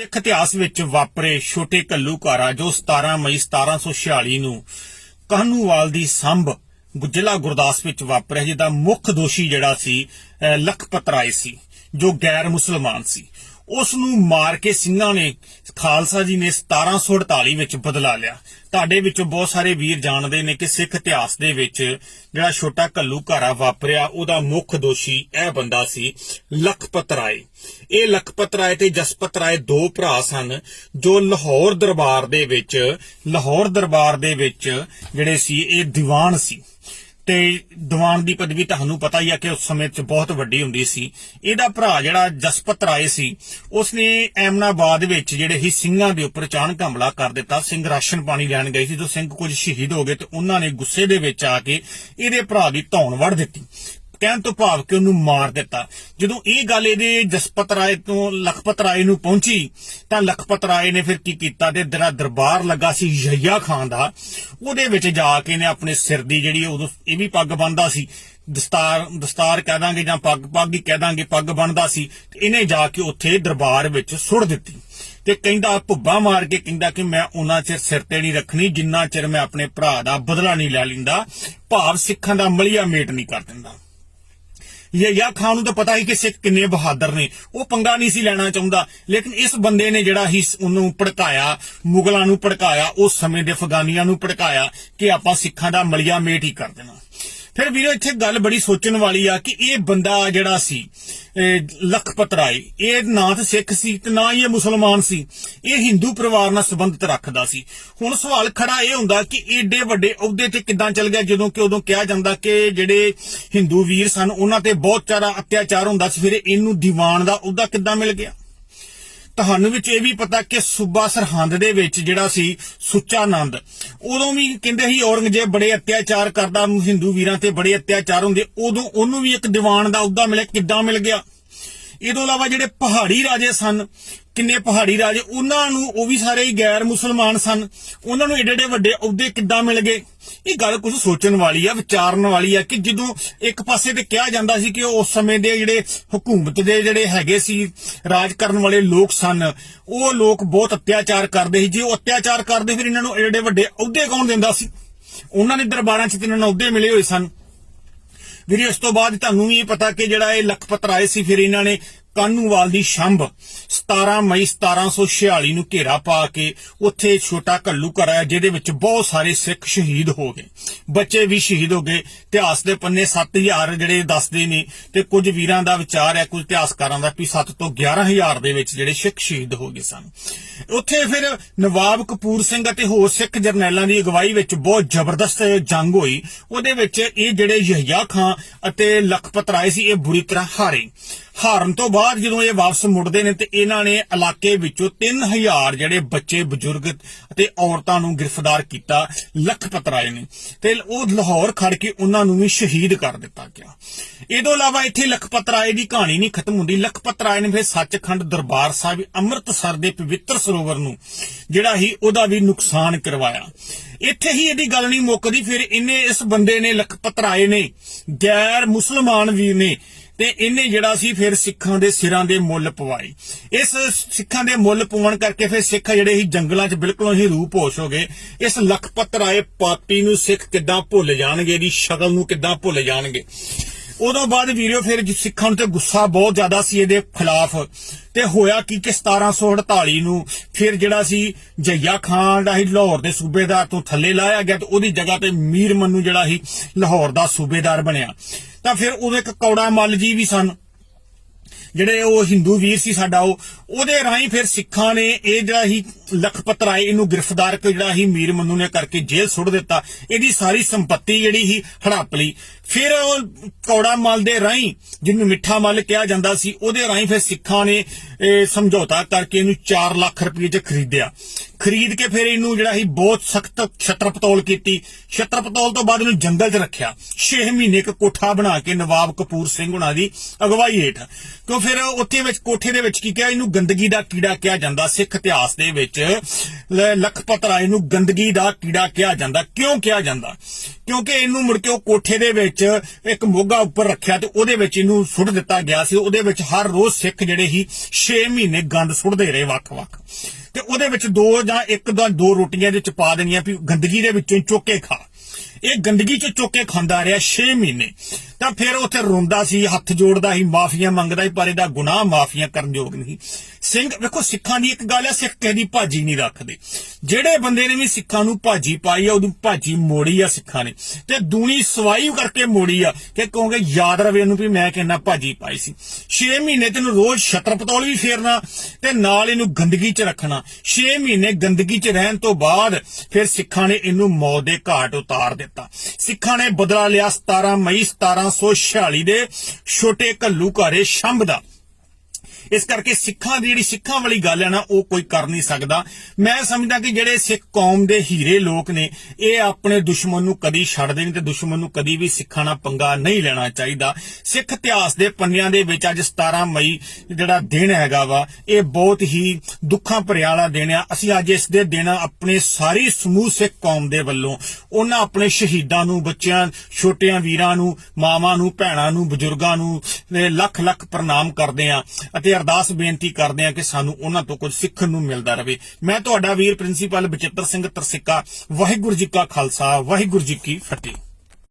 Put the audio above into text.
ਸਿੱਖ ਇਤਿਹਾਸ ਵਿੱਚ ਵਾਪਰੇ ਛੋਟੇ ਕੱਲੂ ਜੋ 17 ਮਈ 1746 ਨੂੰ ਕਾਹਨੂਵਾਲ ਦੀ ਸੰਭ ਜ਼ਿਲ੍ਹਾ ਗੁਰਦਾਸ ਵਿੱਚ ਵਾਪਰਿਆ, ਜਿਹਦਾ ਮੁੱਖ ਦੋਸ਼ੀ ਜਿਹੜਾ ਸੀ ਲਖਪਤ ਰਾਏ ਸੀ, ਜੋ ਗੈਰ ਮੁਸਲਮਾਨ ਸੀ। ਉਸ ਨੂੰ ਮਾਰ ਕੇ ਸਿੰਘਾਂ ਨੇ, ਖਾਲਸਾ ਜੀ ਨੇ 1748 ਵਿੱਚ ਬਦਲਾ ਲਿਆ। ਤੁਹਾਡੇ ਵਿੱਚੋਂ ਬਹੁਤ ਸਾਰੇ ਵੀਰ ਜਾਣਦੇ ਨੇ ਕਿ ਸਿੱਖ ਇਤਿਹਾਸ ਦੇ ਵਿੱਚ ਜਿਹੜਾ ਛੋਟਾ ਕੱਲੂ ਘਾਰਾ ਵਾਪਰਿਆ, ਉਹਦਾ ਮੁੱਖ ਦੋਸ਼ੀ ਇਹ ਬੰਦਾ ਸੀ ਲਖਪਤ ਰਾਏ। ਇਹ ਲਖਪਤ ਰਾਏ ਤੇ ਜਸਪਤ ਰਾਏ ਦੋ ਭਰਾ ਸਨ, ਜੋ ਲਾਹੌਰ ਦਰਬਾਰ ਦੇ ਵਿੱਚ, ਲਾਹੌਰ ਦਰਬਾਰ ਦੇ ਵਿੱਚ ਜਿਹੜੇ ਸੀ, ਇਹ ਦੀਵਾਨ ਸੀ। ਤੇ ਦੀਵਾਨ ਦੀ ਪਦਵੀ ਤੁਹਾਨੂੰ ਪਤਾ ਹੀ ਆ ਕਿ ਉਸ ਸਮੇਂ 'ਚ ਬਹੁਤ ਵੱਡੀ ਹੁੰਦੀ ਸੀ। ਇਹਦਾ ਭਰਾ ਜਿਹੜਾ ਜਸਪਤ ਰਾਏ ਸੀ, ਉਸਨੇ ਐਮਨਾਬਾਦ ਵਿੱਚ ਜਿਹੜੇ ਹੀ ਸਿੰਘਾਂ ਦੇ ਉੱਪਰ ਅਚਾਨਕ ਹਮਲਾ ਕਰ ਦਿੱਤਾ। ਸਿੰਘ ਰਾਸ਼ਨ ਪਾਣੀ ਲੈਣ ਗਏ ਸੀ। ਜੋ ਸਿੰਘ ਕੁਝ ਸ਼ਹੀਦ ਹੋ ਗਏ ਤੇ ਉਹਨਾਂ ਨੇ ਗੁੱਸੇ ਦੇ ਵਿੱਚ ਆ ਕੇ ਇਹਦੇ ਭਰਾ ਦੀ ਧੌਣ ਵੜ ਦਿੱਤੀ। ਕਹਿਣ ਤੋਂ ਭਾਵ ਕਿ ਉਹਨੂੰ ਮਾਰ ਦਿੱਤਾ। ਜਦੋਂ ਇਹ ਗੱਲ ਇਹਦੇ ਜਸਪਤ ਰਾਏ ਤੋਂ ਲਖਪਤ ਰਾਏ ਨੂੰ ਪਹੁੰਚੀ, ਤਾਂ ਲਖਪਤ ਰਾਏ ਨੇ ਫਿਰ ਕੀ ਕੀਤਾ ਤੇ ਜਿਹੜਾ ਦਰਬਾਰ ਲੱਗਾ ਸੀ ਯਹੀਆ ਖਾਨ ਦਾ। ਉਹਦੇ ਵਿੱਚ ਜਾ ਕੇ ਇਹਨੇ ਆਪਣੇ ਸਿਰ ਦੀ ਜਿਹੜੀ ਉਦੋਂ ਇਹ ਵੀ ਪੱਗ ਬੰਨਦਾ ਸੀ। ਦਸਤਾਰ ਦਸਤਾਰ ਕਹਿ ਦਾਂਗੇ ਜਾਂ ਪੱਗ ਪੱਗ ਹੀ ਕਹਿ ਦਾਂਗੇ, ਪੱਗ ਬੰਨਦਾ ਸੀ। ਤੇ ਇਹਨੇ ਜਾ ਕੇ ਉੱਥੇ ਦਰਬਾਰ ਵਿੱਚ ਸੁੱਟ ਦਿੱਤੀ। ਤੇ ਕਹਿੰਦਾ, ਭੁੱਬਾ ਮਾਰ ਕੇ ਕਹਿੰਦਾ ਕਿ ਮੈਂ ਉਹਨਾਂ ਚਿਰ ਸਿਰ ਤੇ ਨਹੀਂ ਰੱਖਣੀ, ਜਿੰਨਾ ਚਿਰ ਮੈਂ ਆਪਣੇ ਭਰਾ ਦਾ ਬਦਲਾ ਨਹੀਂ ਲੈ ਲਿੰਦਾ, ਭਾਵ ਸਿੱਖਾਂ ਦਾ ਮਲੀਆ ਮੇਟ ਨਹੀਂ ਕਰ ਦਿੰਦਾ। ਯਾ ਖਾਨ ਨੂੰ ਤਾਂ ਪਤਾ ਹੀ ਕਿ ਸਿੱਖ ਕਿੰਨੇ ਬਹਾਦਰ ਨੇ। ਉਹ ਪੰਗਾ ਨਹੀਂ ਸੀ ਲੈਣਾ ਚਾਹੁੰਦਾ। ਲੇਕਿਨ ਇਸ ਬੰਦੇ ਨੇ ਜਿਹੜਾ ਹੀ ਉਹਨੂੰ ਭੜਕਾਇਆ, ਮੁਗਲਾਂ ਨੂੰ ਭੜਕਾਇਆ, ਉਸ ਸਮੇਂ ਦੇ ਅਫਗਾਨੀਆਂ ਨੂੰ ਭੜਕਾਇਆ ਕਿ ਆਪਾਂ ਸਿੱਖਾਂ ਦਾ ਮਲਿਆ ਮੇਟ ਹੀ ਕਰ ਦੇਣਾ। ਫਿਰ ਵੀਰੋ, ਇੱਥੇ ਗੱਲ ਬੜੀ ਸੋਚਣ ਵਾਲੀ ਆ ਕਿ ਇਹ ਬੰਦਾ ਜਿਹੜਾ ਸੀ ਲਖਪਤ ਰਾਏ ਇਹ ਨਾ ਤਾਂ ਸਿੱਖ ਸੀ ਤੇ ਨਾ ਹੀ ਇਹ ਮੁਸਲਮਾਨ ਸੀ। ਇਹ ਹਿੰਦੂ ਪਰਿਵਾਰ ਨਾਲ ਸੰਬੰਧਿਤ ਰੱਖਦਾ ਸੀ। ਹੁਣ ਸਵਾਲ ਖੜਾ ਇਹ ਹੁੰਦਾ ਕਿ ਏਡੇ ਵੱਡੇ ਅਹੁਦੇ ਤੇ ਕਿੱਦਾਂ ਚੱਲ ਗਿਆ, ਜਦੋਂ ਕਿ ਉਦੋਂ ਕਿਹਾ ਜਾਂਦਾ ਕਿ ਜਿਹੜੇ ਹਿੰਦੂ ਵੀਰ ਸਨ, ਉਹਨਾਂ ਤੇ ਬਹੁਤ ਜ਼ਿਆਦਾ ਅਤਿਆਚਾਰ ਹੁੰਦਾ ਸੀ। ਫਿਰ ਇਹਨੂੰ ਦੀਵਾਨ ਦਾ ਅਹੁਦਾ ਕਿੱਦਾਂ ਮਿਲ ਗਿਆ? ਤੁਹਾਨੂੰ ਵਿੱਚ ਇਹ ਵੀ ਪਤਾ ਕਿ ਸੂਬਾ ਸਰਹੰਦ ਦੇ ਵਿੱਚ ਜਿਹੜਾ ਸੀ ਸੁੱਚਾ ਆਨੰਦ ਉਦੋਂ ਵੀ ਕਹਿੰਦੇ ਸੀ ਔਰੰਗਜ਼ੇਬ ਬੜੇ ਅਤਿਆਚਾਰ ਕਰਦਾ, ਹਿੰਦੂ ਵੀਰਾਂ ਤੇ ਬੜੇ ਅਤਿਆਚਾਰ ਹੁੰਦੇ, ਉਦੋਂ ਉਹਨੂੰ ਵੀ ਇੱਕ ਦੀਵਾਨ ਦਾ ਅਹੁਦਾ ਮਿਲਿਆ, ਕਿੱਦਾਂ ਮਿਲ ਗਿਆ? ਇਹ ਤੋਂ ਇਲਾਵਾ ਜਿਹੜੇ ਪਹਾੜੀ ਰਾਜੇ ਸਨ, ਕਿੰਨੇ ਪਹਾੜੀ ਰਾਜੇ, ਉਹਨਾਂ ਨੂੰ ਉਹ ਵੀ ਸਾਰੇ ਗੈਰ ਮੁਸਲਮਾਨ ਸਨ। ਉਹਨਾਂ ਨੂੰ ਏਡੇ ਏਡੇ ਵੱਡੇ ਅਹੁਦੇ ਕਿੱਦਾਂ ਮਿਲ ਗਏ? ਇਹ ਗੱਲ ਕੁਝ ਸੋਚਣ ਵਾਲੀ ਆ, ਵਿਚਾਰਨ ਵਾਲੀ ਆ ਕਿ ਜਦੋਂ ਇੱਕ ਪਾਸੇ ਤੇ ਕਿਹਾ ਜਾਂਦਾ ਸੀ ਕਿ ਉਸ ਸਮੇਂ ਦੇ ਜਿਹੜੇ ਹਕੂਮਤ ਦੇ ਜਿਹੜੇ ਹੈਗੇ ਸੀ, ਰਾਜ ਕਰਨ ਵਾਲੇ ਲੋਕ ਸਨ, ਉਹ ਲੋਕ ਬਹੁਤ ਅਤਿਆਚਾਰ ਕਰਦੇ ਸੀ। ਜੇ ਉਹ ਅਤਿਆਚਾਰ ਕਰਦੇ, ਫਿਰ ਇਹਨਾਂ ਨੂੰ ਏਡੇ ਏਡੇ ਵੱਡੇ ਅਹੁਦੇ ਕੌਣ ਦਿੰਦਾ ਸੀ? ਉਹਨਾਂ ਦੇ ਦਰਬਾਰਾਂ 'ਚ ਤੇ ਨੂੰ ਅਹੁਦੇ ਮਿਲੇ ਹੋਏ ਸਨ। ਵੀਰੇ ਉਸ ਤੋਂ ਬਾਅਦ ਤੁਹਾਨੂੰ ਵੀ ਇਹ ਪਤਾ ਕਿ ਜਿਹੜਾ ਇਹ ਲਖਪਤ ਰਾਏ ਸੀ, ਫਿਰ ਇਹਨਾਂ ਨੇ ਕਾਨੂੰਵਾਲ ਦੀ ਸ਼ੰਭ। 17 ਮਈ 1746 ਨੂੰ ਘੇਰਾ ਪਾ ਕੇ ਉੱਥੇ ਛੋਟਾ ਘੱਲੂ ਕਰਾਇਆ ਜਿਹਦੇ ਵਿੱਚ ਬਹੁਤ ਸਾਰੇ ਸਿੱਖ ਸ਼ਹੀਦ ਹੋ ਗਏ। ਬੱਚੇ ਵੀ ਸ਼ਹੀਦ ਹੋ ਗਏ। ਇਤਿਹਾਸ ਦੇ ਪੰਨੇ 7000 ਜਿਹੜੇ ਦੱਸਦੇ ਨੇ ਤੇ ਕੁਝ ਵੀਰਾਂ ਦਾ ਵਿਚਾਰ ਹੈ, ਕੁਝ ਇਤਿਹਾਸਕਾਰਾਂ ਦਾ ਵੀ 7 ਤੋਂ 11000 ਦੇ ਵਿੱਚ ਜਿਹੜੇ ਸਿੱਖ ਸ਼ਹੀਦ ਹੋ ਗਏ ਸਨ। ਉੱਥੇ ਫਿਰ ਨਵਾਬ ਕਪੂਰ ਸਿੰਘ ਅਤੇ ਹੋਰ ਸਿੱਖ ਜਰਨੈਲਾਂ ਦੀ ਅਗਵਾਈ ਵਿੱਚ ਬਹੁਤ ਜ਼ਬਰਦਸਤ ਜੰਗ ਹੋਈ। ਉਹਦੇ ਵਿੱਚ ਇਹ ਜਿਹੜੇ ਯਹੀਆ ਖਾਂ ਅਤੇ ਲਖਪਤ ਰਾਏ ਸੀ, ਇਹ ਬੁਰੀ ਤਰ੍ਹਾਂ ਹਾਰੇ। ਹਾਰਨ ਤੋਂ ਬਾਅਦ ਜਦੋਂ ਇਹ ਵਾਪਸ ਮੁੜਦੇ ਨੇ ਤੇ ਇਹਨਾਂ ਨੇ ਇਲਾਕੇ ਵਿੱਚੋਂ 3000 ਜਿਹੜੇ ਬੱਚੇ, ਬਜ਼ੁਰਗ ਅਤੇ ਔਰਤਾਂ ਨੂੰ ਗ੍ਰਿਫਤਾਰ ਕੀਤਾ ਲਖਪਤ ਰਾਏ ਨੇ। ਤੇ ਉਹ ਲਾਹੌਰ ਖੜ ਕੇ ਉਹਨਾਂ ਨੂੰ ਵੀ ਸ਼ਹੀਦ ਕਰ ਦਿੱਤਾ ਗਿਆ। ਇਹ ਤੋਂ ਇਲਾਵਾ ਇੱਥੇ ਲਖਪਤ ਰਾਏ ਦੀ ਕਹਾਣੀ ਨਹੀਂ ਖਤਮ ਹੁੰਦੀ। ਲਖਪਤ ਰਾਏ ਨੇ ਫਿਰ ਸੱਚਖੰਡ ਦਰਬਾਰ ਸਾਹਿਬ, ਅੰਮ੍ਰਿਤਸਰ ਦੇ ਪਵਿੱਤਰ ਸਰੋਵਰ ਨੂੰ, ਜਿਹੜਾ ਹੀ ਉਹਦਾ ਵੀ ਨੁਕਸਾਨ ਕਰਵਾਇਆ। ਇੱਥੇ ਹੀ ਇਹਦੀ ਗੱਲ ਨਹੀਂ ਮੁੱਕਦੀ, ਫਿਰ ਇਹਨੇ ਇਸ ਬੰਦੇ ਨੇ ਲਖਪਤ ਰਾਏ ਨੇ ਗੈਰ ਮੁਸਲਮਾਨ ਵੀਰ ਨੇ ਤੇ ਇਹਨੇ ਜਿਹੜਾ ਸੀ ਫਿਰ ਸਿੱਖਾਂ ਦੇ ਸਿਰਾਂ ਦੇ ਮੁੱਲ ਪਵਾਏ। ਇਸ ਸਿੱਖਾਂ ਦੇ ਮੁੱਲ ਪਵਾਉਣ ਕਰਕੇ ਫਿਰ ਸਿੱਖ ਜਿਹੜੇ ਹੀ ਜੰਗਲਾਂ 'ਚ ਬਿਲਕੁਲ ਹੀ ਰੂਪ ਹੋਸ਼ ਹੋ ਗਏ। ਇਸ ਲਖਪਤ ਰਾਏ ਪਾਪੀ ਨੂੰ ਸਿੱਖ ਕਿੱਦਾਂ ਭੁੱਲ ਜਾਣਗੇ? ਇਹਦੀ ਸ਼ਕਲ ਨੂੰ ਕਿੱਦਾਂ ਭੁੱਲ ਜਾਣਗੇ? ਉਦੋਂ ਬਾਅਦ ਵੀਰੋ ਫਿਰ ਸਿੱਖਾਂ ਨੂੰ ਤੇ ਗੁੱਸਾ ਬਹੁਤ ਜ਼ਿਆਦਾ ਸੀ ਇਹਦੇ ਖਿਲਾਫ। ਤੇ ਹੋਇਆ ਕੀ ਕਿ 1748 ਨੂੰ ਫਿਰ ਜਿਹੜਾ ਸੀ ਜਈਆ ਖਾਨ ਦਾ ਹੀ ਲਾਹੌਰ ਦੇ ਸੂਬੇਦਾਰ ਤੋਂ ਥੱਲੇ ਲਾਇਆ ਗਿਆ ਤੇ ਉਹਦੀ ਜਗ੍ਹਾ ਤੇ ਮੀਰ ਮੰਨੂ ਜਿਹੜਾ ਸੀ ਲਾਹੌਰ ਦਾ ਸੂਬੇਦਾਰ ਬਣਿਆ। ਤਾਂ ਫਿਰ ਉਦੋਂ ਇੱਕ ਕੌੜਾ ਮੱਲ ਜੀ ਵੀ ਸਨ। ਜਿਹੜੇ ਉਹ ਹਿੰਦੂ ਵੀਰ ਸੀ ਸਾਡਾ ਉਹ, ਉਹਦੇ ਰਾਹੀਂ ਫਿਰ ਸਿੱਖਾਂ ਨੇ ਇਹ ਜਿਹੜਾ ਹੀ ਲਖਪਤ ਰਾਏ ਇਹਨੂੰ ਗ੍ਰਿਫਤਾਰ ਕਰ ਜਿਹੜਾ ਹੀ ਮੀਰ ਮੰਨੂ ਨੇ ਕਰਕੇ ਜੇਲ੍ਹ ਸੁੱਟ ਦਿੱਤਾ, ਇਹਦੀ ਸਾਰੀ ਸੰਪਤੀ ਜਿਹੜੀ ਹੀ ਹੜੱਪ ਲਈ। ਫਿਰ ਉਹ ਕੌੜਾ ਮਲ ਦੇ ਰਾਹੀਂ, ਜਿਹਨੂੰ ਮਿੱਠਾ ਮਲ ਕਿਹਾ ਜਾਂਦਾ ਸੀ, ਉਹਦੇ ਰਾਹੀਂ ਫਿਰ ਸਿੱਖਾਂ ਨੇ ਸਮਝੌਤਾ ਕਰਕੇ ਇਹਨੂੰ 4 ਲੱਖ ਰੁਪਏ 'ਚ ਖਰੀਦਿਆ। ਖਰੀਦ ਕੇ ਫਿਰ ਇਹਨੂੰ ਜਿਹੜਾ ਹੀ ਬਹੁਤ ਸਖਤ ਛਤਰਪਤੌਲ ਕੀਤੀ। ਛਤਰਪਤੌਲ ਤੋਂ ਬਾਅਦ ਇਹਨੂੰ ਜੰਗਲ 'ਚ ਰੱਖਿਆ। 6 ਮਹੀਨੇ ਇੱਕ ਕੋਠਾ ਬਣਾ ਕੇ ਨਵਾਬ ਕਪੂਰ ਸਿੰਘ ਹੁਣਾਂ ਦੀ ਅਗਵਾਈ ਹੇਠ। ਕਿਉਂ ਫਿਰ ਉੱਥੇ ਵਿੱਚ ਕੋਠੇ ਦੇ ਵਿੱਚ ਕੀ ਕਿਹਾ? ਇਹਨੂੰ ਗੰਦਗੀ ਦਾ ਕੀੜਾ ਕਿਹਾ ਜਾਂਦਾ। ਸਿੱਖ ਇਤਿਹਾਸ ਦੇ ਵਿੱਚ ਲਖਪਤ ਰਾਏ ਨੂੰ ਗੰਦਗੀ ਦਾ ਕੀੜਾ ਕਿਹਾ ਜਾਂਦਾ। ਕਿਉਂ ਕਿਹਾ ਜਾਂਦਾ? ਕਿਉਂਕਿ ਇਹਨੂੰ ਮੁੜ ਕੇ ਉਹ ਕੋਠੇ ਦੇ ਵਿੱਚ ਇੱਕ ਮੋਗਾ ਉੱਪਰ ਰੱਖਿਆ ਤੇ ਉਹਦੇ ਵਿੱਚ ਇਹਨੂੰ ਸੁੱਟ ਦਿੱਤਾ ਗਿਆ ਸੀ। ਉਹਦੇ ਵਿੱਚ ਹਰ ਰੋਜ਼ ਸਿੱਖ ਜਿਹੜੇ ਸੀ 6 ਮਹੀਨੇ ਗੰਦ ਸੁੱਟਦੇ ਰਹੇ ਵੱਖ-ਵੱਖ। ਤੇ ਉਹਦੇ ਵਿੱਚ ਦੋ ਜਾਂ ਇੱਕ ਦਾ ਦੋ ਰੋਟੀਆਂ ਦੇ ਵਿੱਚ ਪਾ ਦੇਣੀਆਂ ਵੀ ਗੰਦਗੀ ਦੇ ਵਿੱਚੋਂ ਹੀ ਚੁੱਕ ਕੇ ਖਾ। ਇਹ ਗੰਦਗੀ ਚ ਚੁੱਕ ਕੇ ਖਾਂਦਾ ਰਿਹਾ 6 ਮਹੀਨੇ। ਤਾਂ ਫਿਰ ਉੱਥੇ ਰੋਂਦਾ ਸੀ, ਹੱਥ ਜੋੜਦਾ ਸੀ, ਮਾਫੀਆਂ ਮੰਗਦਾ ਸੀ, ਪਰ ਇਹਦਾ ਗੁਨਾਹ ਮਾਫੀਆਂ ਕਰਨ ਯੋਗ ਨਹੀਂ। ਸਿੰਘ, ਵੇਖੋ, ਸਿੱਖਾਂ ਦੀ ਇੱਕ ਗੱਲ ਹੈ, ਸਿੱਖ ਕਿਸੇ ਦੀ ਭਾਜੀ ਨਹੀਂ ਰੱਖਦੇ। ਜਿਹੜੇ ਬੰਦੇ ਨੇ ਵੀ ਸਿੱਖਾਂ ਨੂੰ ਭਾਜੀ ਪਾਈ ਆ, ਉਹਦੀ ਭਾਜੀ ਮੋੜੀ ਆ ਸਿੱਖਾਂ ਨੇ। ਤੇ ਦੂਣੀ ਸਵਾਈ ਕਰਕੇ ਮੋੜੀ ਆ ਕਿ ਕਹੋਗੇ, ਯਾਦ ਰਵੇ ਇਹਨੂੰ ਵੀ ਮੈਂ ਕਿੰਨਾ ਭਾਜੀ ਪਾਈ ਸੀ। 6 ਮਹੀਨੇ ਤੈਨੂੰ ਰੋਜ਼ ਛਤਰ ਪਤੌਲ ਵੀ ਫੇਰਨਾ ਤੇ ਨਾਲ ਇਹਨੂੰ ਗੰਦਗੀ 'ਚ ਰੱਖਣਾ। 6 ਮਹੀਨੇ ਗੰਦਗੀ 'ਚ ਰਹਿਣ ਤੋਂ ਬਾਅਦ ਫਿਰ ਸਿੱਖਾਂ ਨੇ ਇਹਨੂੰ ਮੌਤ ਦੇ ਘਾਟ ਉਤਾਰ ਦਿੱਤਾ। ਸਿੱਖਾਂ ਨੇ ਬਦਲਾ ਲਿਆ 17 ਮਈ 1746 ਦੇ ਛੋਟੇ ਘੱਲੂ ਘਾਰੇ ਸ਼ੰਭ ਦਾ। ਇਸ ਕਰਕੇ ਸਿੱਖਾਂ ਦੀ ਜਿਹੜੀ ਸਿੱਖਾਂ ਵਾਲੀ ਗੱਲ ਹੈ ਨਾ, ਉਹ ਕੋਈ ਕਰ ਨਹੀਂ ਸਕਦਾ। ਮੈਂ ਸਮਝਦਾ ਕਿ ਜਿਹੜੇ ਸਿੱਖ ਕੌਮ ਦੇ ਹੀਰੇ ਲੋਕ ਨੇ, ਇਹ ਆਪਣੇ ਦੁਸ਼ਮਣ ਨੂੰ ਕਦੀ ਛੱਡਦੇ ਨਹੀਂ ਤੇ ਦੁਸ਼ਮਣ ਨੂੰ ਕਦੀ ਵੀ ਸਿੱਖਾਂ ਨਾਲ ਪੰਗਾ ਨਹੀਂ ਲੈਣਾ ਚਾਹੀਦਾ। ਸਿੱਖ ਇਤਿਹਾਸ ਦੇ ਪੰਨਿਆਂ ਦੇ ਵਿੱਚ ਅੱਜ 17 ਮਈ ਜਿਹੜਾ ਦਿਨ ਹੈਗਾ ਵਾ, ਇਹ ਬਹੁਤ ਹੀ ਦੁੱਖਾਂ ਭਰਿਆ ਵਾਲਾ ਦਿਨ ਆ। ਅਸੀਂ ਅੱਜ ਇਸ ਦੇ ਦਿਨ ਆਪਣੇ ਸਾਰੀ ਸਮੂਹ ਸਿੱਖ ਕੌਮ ਦੇ ਵੱਲੋਂ, ਉਹਨਾਂ ਆਪਣੇ ਸ਼ਹੀਦਾਂ ਨੂੰ, ਬੱਚਿਆਂ, ਛੋਟਿਆਂ ਵੀਰਾਂ ਨੂੰ, ਮਾਵਾਂ ਨੂੰ, ਭੈਣਾਂ ਨੂੰ, ਬਜ਼ੁਰਗਾਂ ਨੂੰ ਲੱਖ ਲੱਖ ਪ੍ਰਣਾਮ ਕਰਦੇ ਆ। ਅਤੇ ਅਰਦਾਸ ਬੇਨਤੀ ਕਰਦੇ ਆ ਕਿ ਸਾਨੂੰ ਉਹਨਾਂ ਤੋਂ ਕੁਝ ਸਿੱਖਣ ਨੂੰ ਮਿਲਦਾ ਰਹੇ। ਮੈਂ ਤੁਹਾਡਾ ਵੀਰ ਪ੍ਰਿੰਸੀਪਲ ਬਚਿੱਤਰ ਸਿੰਘ ਤਰਸਿੱਕਾ। ਵਾਹਿਗੁਰੂ ਜੀ ਕਾ ਖਾਲਸਾ, ਵਾਹਿਗੁਰੂ ਜੀ ਕੀ ਫਤਿਹ।